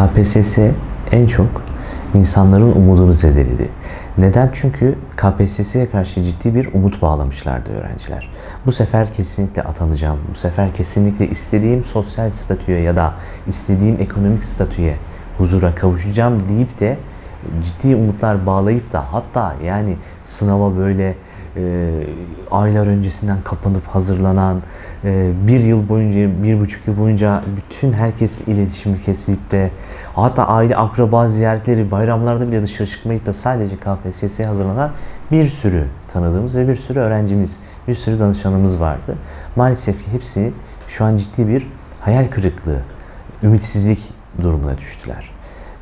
KPSS en çok insanların umudunu zedeledi. Neden? Çünkü KPSS'ye karşı ciddi bir umut bağlamışlardı öğrenciler. Bu sefer kesinlikle atanacağım, bu sefer kesinlikle istediğim sosyal statüye ya da istediğim ekonomik statüye, huzura kavuşacağım deyip de ciddi umutlar bağlayıp da hatta yani sınava böyle e, aylar öncesinden kapanıp hazırlanan, e, bir yıl boyunca, bir buçuk yıl boyunca bütün herkesle iletişimi kesip de hatta aile akraba ziyaretleri, bayramlarda bile dışarı çıkmayıp da sadece KPSS'ye hazırlanan bir sürü tanıdığımız ve bir sürü öğrencimiz, bir sürü danışanımız vardı. Maalesef ki hepsi şu an ciddi bir hayal kırıklığı, ümitsizlik durumuna düştüler.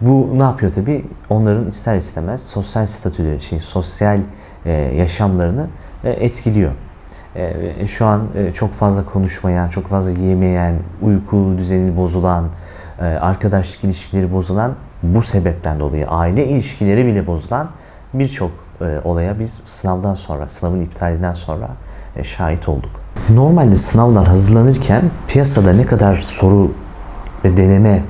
Bu ne yapıyor tabii? Onların ister istemez sosyal statüleri, şey, sosyal e, yaşamlarını e, etkiliyor. E, şu an çok fazla konuşmayan, çok fazla yemeyen, uyku düzeni bozulan, arkadaşlık ilişkileri bozulan, bu sebepten dolayı aile ilişkileri bile bozulan birçok olaya biz sınavdan sonra, sınavın iptalinden sonra şahit olduk. Normalde sınavlar hazırlanırken piyasada ne kadar soru ve deneme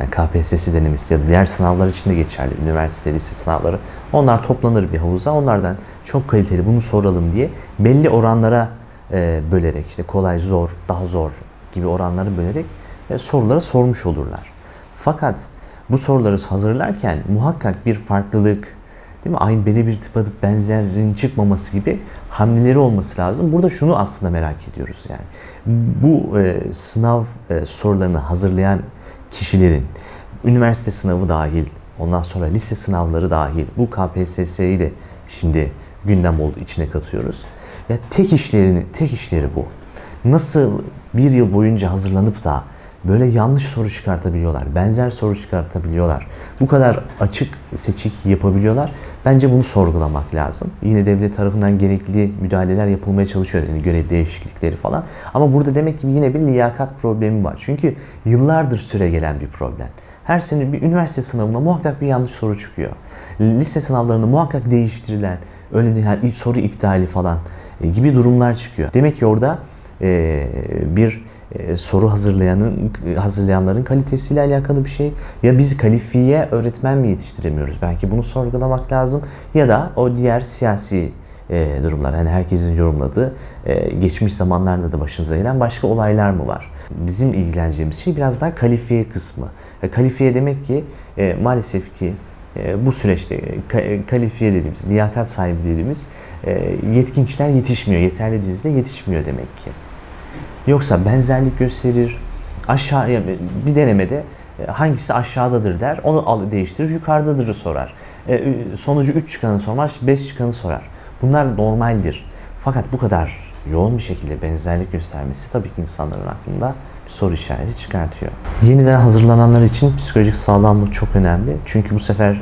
yani KPSS denemesi ya da diğer sınavlar için de geçerli. Üniversite, lise sınavları. Onlar toplanır bir havuza. Onlardan çok kaliteli bunu soralım diye belli oranlara e, bölerek işte kolay, zor, daha zor gibi oranları bölerek e, soruları sormuş olurlar. Fakat bu soruları hazırlarken muhakkak bir farklılık, değil mi? Aynı beri bir tıpadık benzerin çıkmaması gibi hamleleri olması lazım. Burada şunu aslında merak ediyoruz yani. Bu e, sınav e, sorularını hazırlayan kişilerin üniversite sınavı dahil, ondan sonra lise sınavları dahil bu KPSS'yi de şimdi gündem oldu içine katıyoruz. Ya tek işlerini tek işleri bu. Nasıl bir yıl boyunca hazırlanıp da böyle yanlış soru çıkartabiliyorlar, benzer soru çıkartabiliyorlar. Bu kadar açık seçik yapabiliyorlar. Bence bunu sorgulamak lazım. Yine devlet tarafından gerekli müdahaleler yapılmaya çalışıyor. Yani görev değişiklikleri falan. Ama burada demek ki yine bir liyakat problemi var. Çünkü yıllardır süre gelen bir problem. Her sene bir üniversite sınavında muhakkak bir yanlış soru çıkıyor. Lise sınavlarında muhakkak değiştirilen, öyle yani soru iptali falan e, gibi durumlar çıkıyor. Demek ki orada e, bir e, soru hazırlayanın hazırlayanların kalitesiyle alakalı bir şey. Ya biz kalifiye öğretmen mi yetiştiremiyoruz? Belki bunu sorgulamak lazım. Ya da o diğer siyasi e, durumlar. Hani herkesin yorumladığı e, geçmiş zamanlarda da başımıza gelen başka olaylar mı var? Bizim ilgileneceğimiz şey biraz daha kalifiye kısmı. Kalifiye demek ki maalesef ki bu süreçte ka- kalifiye dediğimiz, liyakat sahibi dediğimiz yetkin kişiler yetişmiyor. Yeterli düzeyde yetişmiyor demek ki. Yoksa benzerlik gösterir. Aşağı yani bir denemede e, hangisi aşağıdadır der. Onu değiştirir. Yukarıdadır sorar. E, sonucu 3 çıkanı sormaz, 5 çıkanı sorar. Bunlar normaldir. Fakat bu kadar yoğun bir şekilde benzerlik göstermesi tabii ki insanların aklında bir soru işareti çıkartıyor. Yeniden hazırlananlar için psikolojik sağlamlık çok önemli. Çünkü bu sefer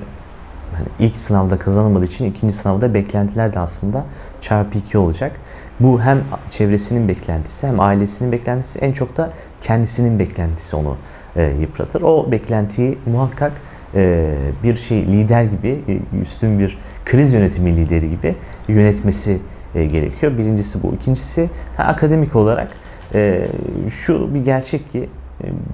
hani ilk sınavda kazanılmadığı için ikinci sınavda beklentiler de aslında çarpı 2 olacak. Bu hem çevresinin beklentisi hem ailesinin beklentisi en çok da kendisinin beklentisi onu e, yıpratır. O beklentiyi muhakkak e, bir şey lider gibi e, üstün bir kriz yönetimi lideri gibi yönetmesi e, gerekiyor. Birincisi bu. İkincisi ha, akademik olarak e, şu bir gerçek ki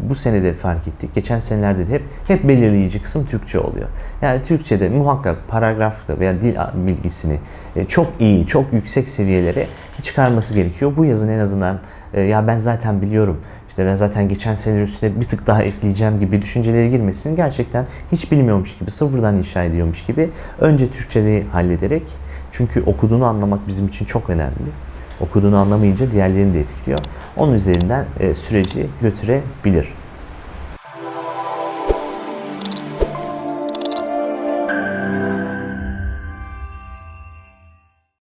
bu senede fark ettik. Geçen senelerde de hep hep belirleyici kısım Türkçe oluyor. Yani Türkçe'de muhakkak paragrafla veya dil bilgisini e, çok iyi, çok yüksek seviyelere çıkarması gerekiyor. Bu yazın en azından e, ya ben zaten biliyorum işte ben zaten geçen seneler üstüne bir tık daha ekleyeceğim gibi düşüncelere girmesin. Gerçekten hiç bilmiyormuş gibi, sıfırdan inşa ediyormuş gibi önce Türkçeyi hallederek çünkü okuduğunu anlamak bizim için çok önemli. Okuduğunu anlamayınca diğerlerini de etkiliyor. Onun üzerinden e, süreci götürebilir.